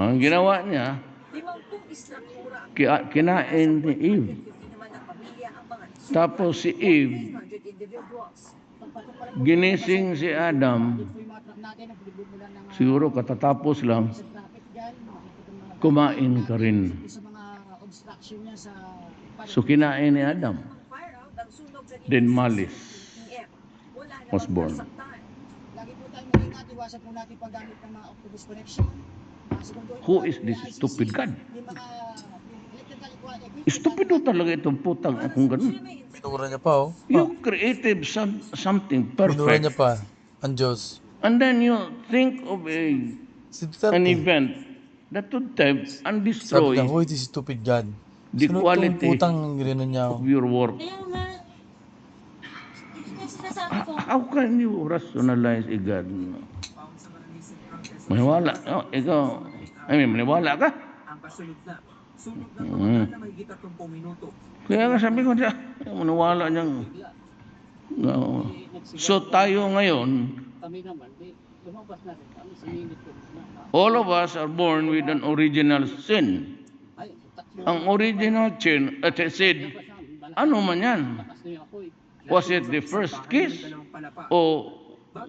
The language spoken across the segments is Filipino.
Ang ginawa niya, kinain ni Eve. Tapos si Eve, 900 individuals. ginising si Adam, siguro katatapos lang, kumain ka rin. So kinain ni Adam. Then namang was born. Lagi po tayong mag-ingat, iwasan po natin paggamit ng mga octopus connection. Who is this stupid God? Stupido talaga itong putang akong ganun. Minura niya pa, oh. You created some, something Minura niya perfect. pa. Ang Diyos. And then you think of a, an event that would tempt and Sabi destroy niya, who is this stupid God? the Sino quality putang niya? of your work. Kaya nga, sinasabi ko. How can you rationalize a God? Maniwala. Oh, ikaw, I mean, maniwala ka? ang kasunod na. Sunog na Mm. pamana na mahigit 30 minuto. Kaya nga sabi ko siya, maniwala niyang. No. So tayo ngayon, Kami naman, di, lumabas na rin kami sa minute ko na. all of us are born with an original sin. Ay, Ang original sin, at sin, ano man yan? Was it the first kiss? O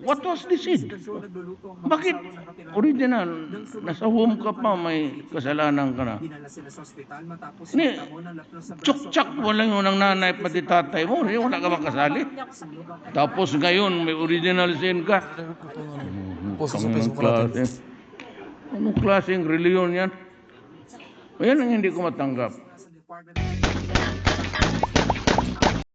what was ang mga Bakit original? Nasa home ka pa, may kasalanan ka na. Ni. Tsak-tsak, wala yung ng nanay pati tatay mo. Wala ka makasali. Tapos ngayon, may original sin ka. Anong klase? Anong klaseng reliyon yan? Yan ang hindi ko matanggap.